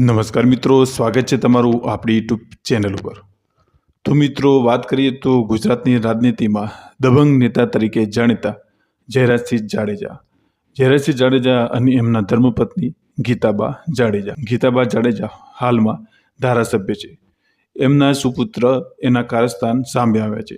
નમસ્કાર મિત્રો, સ્વાગત છે તમારું આપણી યુટ્યુબ ચેનલ ઉપર. તો મિત્રો, વાત કરીએ તો ગુજરાતની રાજનીતિમાં દબંગ નેતા તરીકે જાણીતા જયરાજસિંહ જાડેજા. જયરાજસિંહ જાડેજા અને એમના ધર્મપત્ની ગીતાબા જાડેજા. ગીતાબા જાડેજા હાલમાં ધારાસભ્ય છે. એમના સુપુત્ર એના કારસ્થાન સામે આવ્યા છે.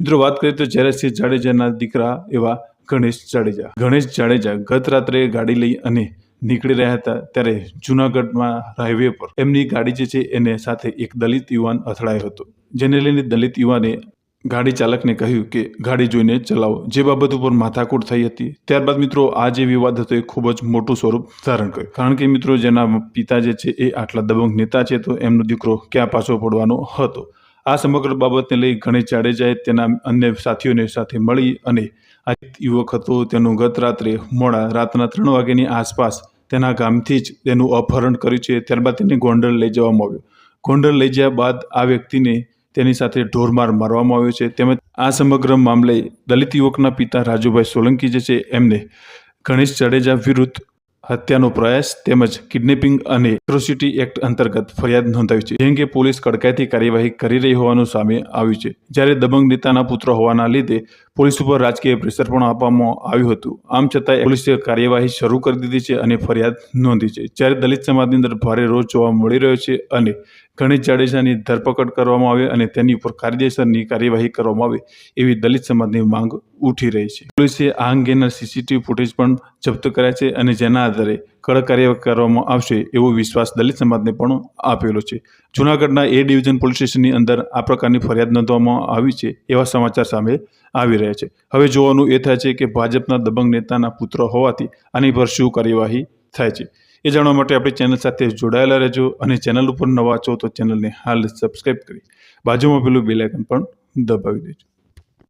મિત્રો, વાત કરીએ તો જયરાજસિંહ જાડેજાના દીકરા એવા ગણેશ જાડેજા. ગણેશ જાડેજા ગત રાત્રે ગાડી લઈ અને નીકળી રહ્યા હતા ત્યારે જુનાગઢમાં હાઈવે પર એમની ગાડી જે છે એને સાથે એક દલિત યુવાન અથડાયો હતો. જેને લઈને દલિત યુવાને ગાડી ચાલકને કહ્યું કે ગાડી જોઈને ચલાવો. જે બાબત ઉપર માથાકૂટ થઈ હતી. ત્યારબાદ મિત્રો, આ જે વિવાદ હતો એ ખૂબ જ મોટું સ્વરૂપ ધારણ કર્યું. કારણ કે મિત્રો, જેના પિતા જે છે એ આટલા દબંગ નેતા છે, તો એમનો દીકરો ક્યાં પાછો પડવાનો હતો? આ સમગ્ર બાબતને લઈ ગણેશ જાડેજાએ તેના અન્ય સાથીઓને સાથે મળી અને આ યુવક હતો તેનું ગત રાત્રે મોડા રાતના ત્રણ વાગ્યાની આસપાસ તેના ગામથી જ તેનું અપહરણ કર્યું છે. ત્યારબાદ તેને ગોંડલ લઈ જવામાં આવ્યો. ગોંડલ લઈ જ્યા બાદ આ વ્યક્તિને તેની સાથે ઢોરમાર મારવામાં આવ્યો છે. તેમજ આ સમગ્ર મામલે દલિત યુવકના પિતા રાજુભાઈ સોલંકી જે છે, એમને ગણેશ જાડેજા વિરુદ્ધ હત્યાનો પ્રયાસ તેમજ કિડનેપિંગ અને એટ્રોસિટી એક્ટ અંતર્ગત ફરિયાદ નોંધાવી છે, જેમ કે પોલીસ કડકાઈથી કાર્યવાહી કરી રહી હોવાનું સામે આવ્યું છે. જ્યારે દબંગ નેતાના પુત્ર હોવાના લીધે પોલીસ ઉપર રાજકીય પ્રેશર પણ આપવામાં આવ્યું હતું. આમ છતાં પોલીસે કાર્યવાહી શરૂ કરી દીધી છે અને ફરિયાદ નોંધી છે. જ્યારે દલિત સમાજની અંદર ભારે રોષ જોવા મળી રહ્યો છે અને ગણેશ જાડેજાની ધરપકડ કરવામાં આવે અને તેની ઉપર કાયદેસરની કાર્યવાહી કરવામાં આવે એવી દલિત સમાજની માંગ ઉઠી રહી છે. પોલીસે આ અંગેના સીસીટીવી ફૂટેજ પણ જપ્ત કર્યા છે અને જેના આધારે કડક કાર્યવાહી કરવામાં આવશે એવો વિશ્વાસ દલિત સમાજને પણ આપેલો છે. જૂનાગઢના એ ડિવિઝન પોલીસ સ્ટેશનની અંદર આ પ્રકારની ફરિયાદ નોંધવામાં આવી છે એવા સમાચાર સામે આવી રહ્યા છે. હવે જોવાનું એ થાય છે કે ભાજપના દબંગ નેતાના પુત્ર હોવાથી આની પર શું કાર્યવાહી થાય છે? એ જાણવા માટે આપણી ચેનલ સાથે જોડાયેલા રહેજો અને ચેનલ ઉપર નવા છો તો ચેનલને હાલ સબસ્ક્રાઈબ કરી બાજુમાં પેલું બેલાઇકન પણ દબાવી દેજો.